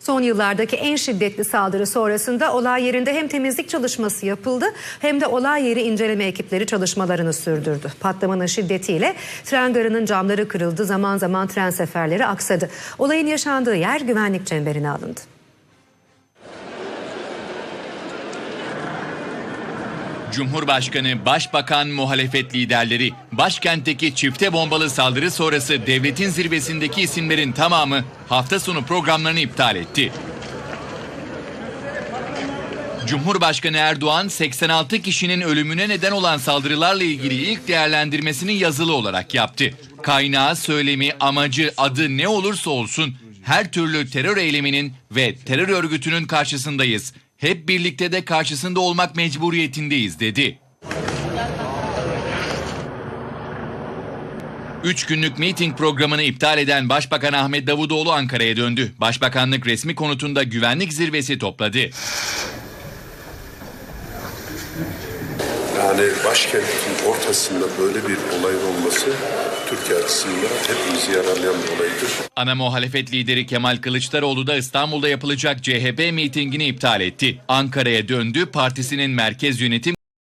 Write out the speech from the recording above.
Son yıllardaki en şiddetli saldırı sonrasında olay yerinde hem temizlik çalışması yapıldı hem de olay yeri inceleme ekipleri çalışmalarını sürdürdü. Patlamanın şiddetiyle tren garının camları kırıldı, zaman zaman tren seferleri aksadı. Olayın yaşandığı yer güvenlik çemberine alındı. Cumhurbaşkanı, Başbakan, muhalefet liderleri başkentteki çifte bombalı saldırı sonrası devletin zirvesindeki isimlerin tamamı hafta sonu programlarını iptal etti. Cumhurbaşkanı Erdoğan 86 kişinin ölümüne neden olan saldırılarla ilgili ilk değerlendirmesini yazılı olarak yaptı. Kaynağı, söylemi, amacı, adı ne olursa olsun her türlü terör eyleminin ve terör örgütünün karşısındayız. Hep birlikte de karşısında olmak mecburiyetindeyiz dedi. Üç günlük miting programını iptal eden Başbakan Ahmet Davutoğlu Ankara'ya döndü. Başbakanlık resmi konutunda güvenlik zirvesi topladı. Yani başkentin ortasında böyle bir olayın olması Türkiye açısından hepimizi yararlayan bir olaydır. Ana muhalefet lideri Kemal Kılıçdaroğlu da İstanbul'da yapılacak CHP mitingini iptal etti. Ankara'ya döndü, partisinin merkez yönetim